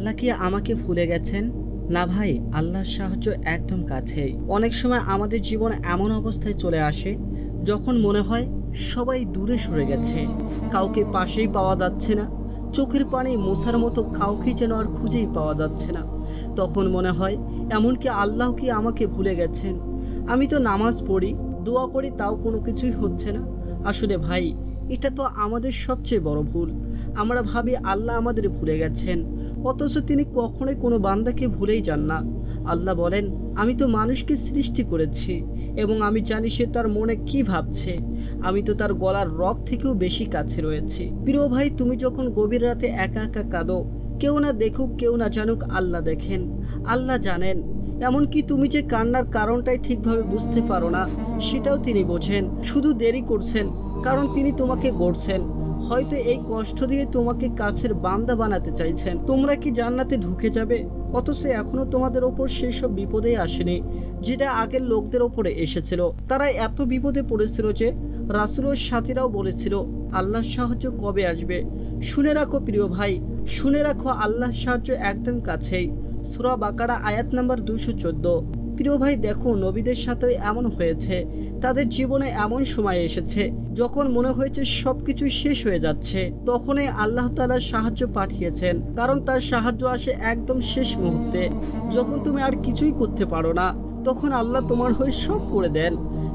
আল্লাহ কি আমাকে ভুলে গেছেন? না ভাই, আল্লাহর সাহায্য একদম কাছেই। অনেক সময় আমাদের জীবন এমন অবস্থায় চলে আসে, যখন মনে হয় সবাই দূরে সরে গেছে। কাউকে পাশেই পাওয়া যাচ্ছে না, চোখের পানি মোছার মতো কাউকে যেন আর খুঁজেই পাওয়া যাচ্ছে না। তখন মনে হয়, এমনকি আল্লাহ কি আমাকে ভুলে গেছেন? আমি তো নামাজ পড়ি, দোয়া করি তাও কোনো কিছুই হচ্ছে না। আসলে ভাই, এটা তো আমাদের সবচেয়ে বড় ভুল। আমরা ভাবি আল্লাহ আমাদের ভুলে গেছেন। অথচ তিনি কখনোই কোনো বান্দাকে ভুলেই যান না। আল্লাহ বলেন, আমি তো মানুষকে সৃষ্টি করেছি এবং আমি জানি সে তার মনে কি ভাবছে। আমি তো তার গলার রক থেকেও বেশি কাছে রয়েছি। প্রিয় ভাই, তুমি যখন গভীর রাতে একা একা কাঁদো, কেউ না দেখুক, কেউ না জানুক, আল্লাহ দেখেন। আল্লাহ জানেন। এমনকি তুমি যে কান্নার কারণটাই ঠিকভাবে বুঝতে পারো না, সেটাও তিনি বোঝেন। শুধু দেরি করছেন, কারণ তিনি তোমাকে গড়ছেন। হয়তো এই কষ্ট দিয়ে তোমাকে কাছের বান্দা বানাতে চাইছেন। তোমরা কি জান্নাতে ঢুকে যাবে? অথচ এখনও তোমাদের ওপর সেই সব বিপদেই আসেনি, যেটা আগের লোকদের ওপরে এসেছিল। তারা এত বিপদে পড়েছিল যে রাসুল ও সাথীরাও বলেছিল, আল্লাহর সাহায্য কবে আসবে? শুনে রাখো প্রিয় ভাই, শুনে রাখো আল্লাহর সাহায্য একদম কাছেই। সুরা বাকারা আয়াত নাম্বার দুশো চোদ্দ। প্রিয় ভাই, দেখো নবীদের সাথে এমন হয়েছে তাদের জীবনে এমন সময় এসেছে, যখন মনে হয়েছে সবকিছু শেষ হয়ে যাচ্ছে। তখনই আল্লাহ তালার সাহায্য পাঠিয়েছেন, কারণ তার সাহায্য আসে একদম শেষ মুহূর্তে। যখন তুমি আর কিছুই করতে পারো না, তখন আল্লাহ তোমার হয়ে সব করে দেন।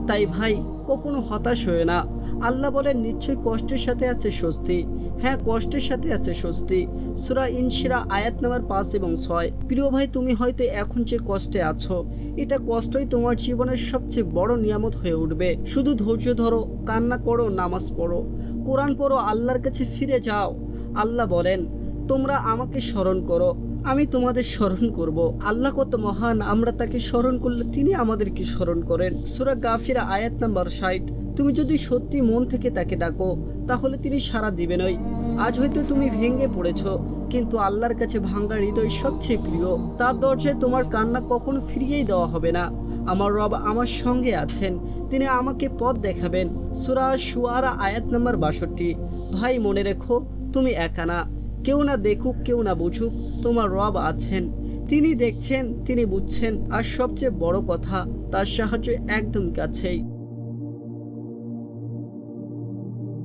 তাই ভাই, কখনো হতাশ হয়ে না। আল্লাহ বলেন, নিশ্চয়ই কষ্টের সাথে আছে স্বস্তি। হ্যাঁ কষ্টের সাথে আছে স্বস্তি। সুরা ইনশিরা আয়াত নাম্বার পাঁচ এবং ছয়। প্রিয় ভাই, তুমি হয়তো এখন যে কষ্টে আছো এটা কষ্টই তোমার জীবনের সবচেয়ে বড় নিয়ামত হয়ে উঠবে। শুধু ধৈর্য ধরো, কান্না করো, নামাজ পড়ো। কোরআন পড়ো, আল্লাহর কাছে ফিরে যাও। আল্লাহ বলেন তোমরা আমাকে স্মরণ করো, আমি তোমাদের স্মরণ করব। আল্লাহ কত মহান, আমরা তাকে স্মরণ করলে তিনি আমাদেরকে স্মরণ করেন। সুরা গাফিরা আয়াত নাম্বার ষাট। তুমি যদি সত্যি মন থেকে তাকে ডাকো, তাহলে তিনি সারা দিবেনই আজ হয়তো তুমি ভেঙে পড়েছ, কিন্তু আল্লাহর কাছে ভাঙ্গা হৃদয় সবচেয়ে প্রিয়। তার দরজায় তোমার কান্না কখনো ফিরিয়েই দেওয়া হবে না। আমার রব আমার সঙ্গে আছেন, তিনি আমাকে পথ দেখাবেন। সুরা সুয়ারা আয়াত নাম্বার বাষট্টি। ভাই মনে রেখো, তুমি একা না। কেউ না দেখুক, কেউ না বুঝুক, তোমার রব আছেন। তিনি দেখছেন, তিনি বুঝছেন, আর সবচেয়ে বড় কথা, তার সাহায্য একদম কাছেই।